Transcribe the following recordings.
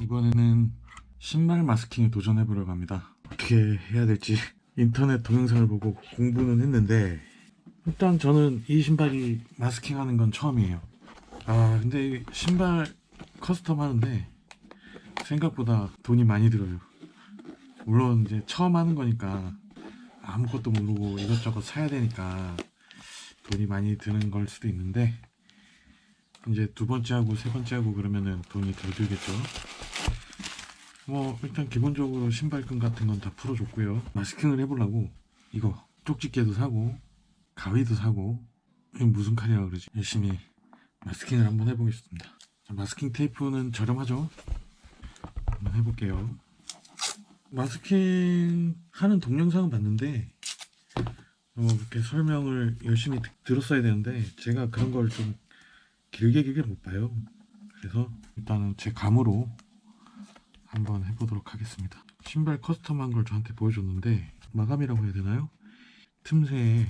이번에는 신발 마스킹을 도전해 보려고 합니다. 어떻게 해야 될지 인터넷 동영상을 보고 공부는 했는데 일단 저는 이 신발이 마스킹 하는 건 처음이에요. 아 근데 이 신발 커스텀 하는데 생각보다 돈이 많이 들어요. 물론 이제 처음 하는 거니까 아무것도 모르고 이것저것 사야 되니까 돈이 많이 드는 걸 수도 있는데 이제 두 번째 하고 세 번째 하고 그러면은 돈이 덜 들겠죠. 뭐 일단 기본적으로 신발끈 같은 건 다 풀어줬고요. 마스킹을 해보려고 이거 쪽집게도 사고 가위도 사고 이게 무슨 칼이라 그러지? 열심히 마스킹을 한번 해보겠습니다. 자, 마스킹 테이프는 저렴하죠? 한번 해볼게요. 마스킹 하는 동영상은 봤는데 어, 그렇게 설명을 열심히 듣- 들었어야 되는데 제가 그런 걸 좀 길게 길게 못 봐요. 그래서 일단은 제 감으로 한번 해보도록 하겠습니다. 신발 커스텀한 걸 저한테 보여줬는데 마감이라고 해야 되나요? 틈새에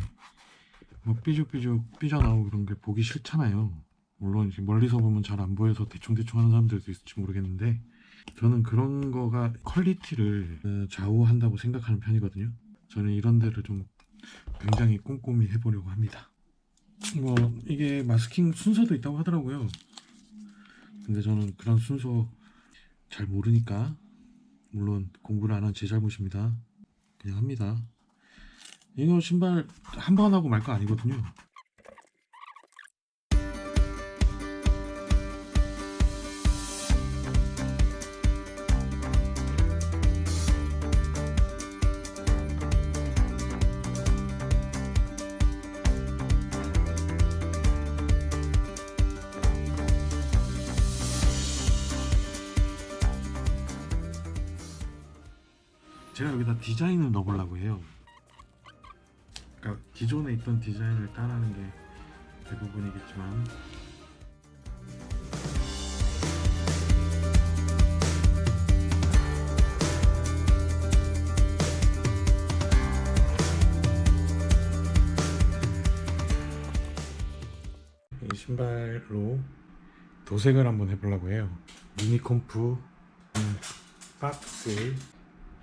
뭐 삐죽삐죽 삐져나오고 그런 게 보기 싫잖아요. 물론 멀리서 보면 잘 안 보여서 대충대충 하는 사람들도 있을지 모르겠는데 저는 그런 거가 퀄리티를 어, 좌우한다고 생각하는 편이거든요. 저는 이런 데를 좀 굉장히 꼼꼼히 해보려고 합니다. 뭐 이게 마스킹 순서도 있다고 하더라고요. 근데 저는 그런 순서 잘 모르니까 물론 공부를 안 한 제 잘못입니다. 그냥 합니다. 이거 신발 한 번 하고 말 거 아니거든요. 제가 여기다 디자인을 넣어보려고 해요. 그러니까 기존에 있던 디자인을 따라하는 게 대부분이겠지만 이 신발로 도색을 한번 해보려고 해요. 유니콤프 음, 박스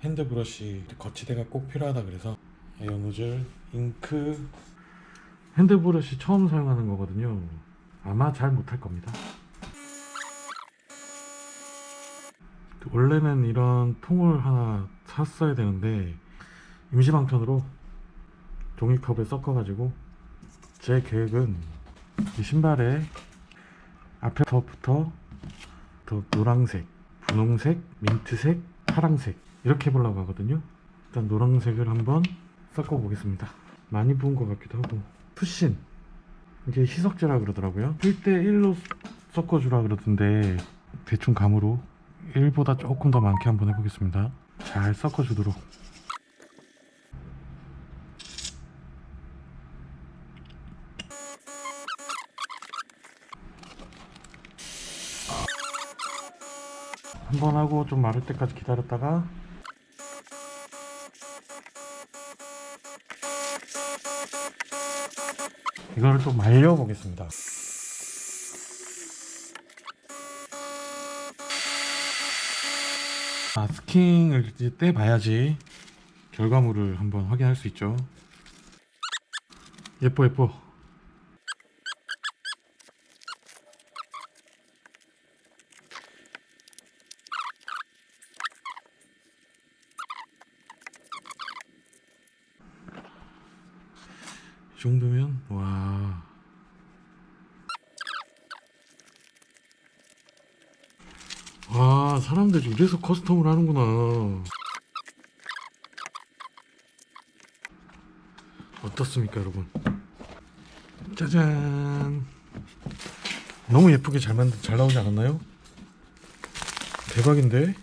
핸드 브러쉬 거치대가 꼭 필요하다 그래서 에어노즐 잉크. 핸드 브러쉬 처음 사용하는 거거든요. 아마 잘 못할 겁니다. 원래는 이런 통을 하나 샀어야 되는데 임시방편으로 종이컵에 섞어가지고 제 계획은 이 신발에 앞에서부터 더 노란색, 분홍색, 민트색, 파랑색 이렇게 해보려고 하거든요. 일단 노란색을 한번 섞어 보겠습니다. 많이 부은 것 같기도 하고. 푸신. 이게 희석제라 그러더라고요. 1대 1로 섞어주라 그러던데 대충 감으로 1보다 조금 더 많게 한번 해보겠습니다. 잘 섞어주도록. 한 번 하고 좀 마를 때까지 기다렸다가 이거를 또 말려 보겠습니다. 마스킹을 이제 떼봐야지 결과물을 한번 확인할 수 있죠. 예뻐 예뻐. 정도면 와. 와 사람들이 이래서 커스텀을 하는구나. 어떻습니까 여러분? 짜잔. 너무 예쁘게 잘 만들 잘 나오지 않았나요? 대박인데?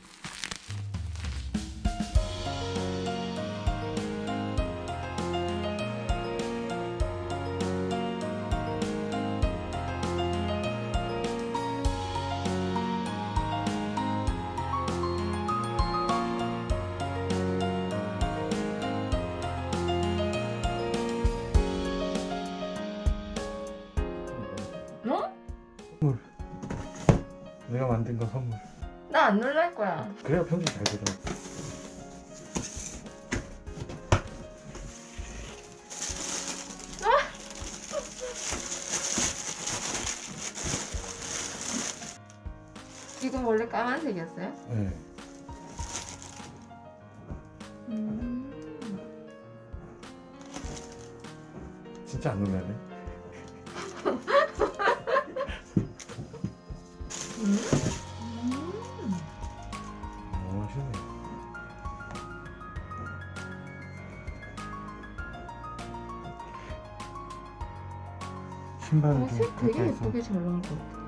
어? 선물. 내가 만든 거 선물. 나 안 놀랄 거야. 그래야 편집 잘 되더라고. 이건 원래 까만색이었어요? 네. 음. 진짜 안 놀라네. 음. 어, 시원해. 신발은 어, 좀색 되게 예쁘게 잘 나온 것 같아.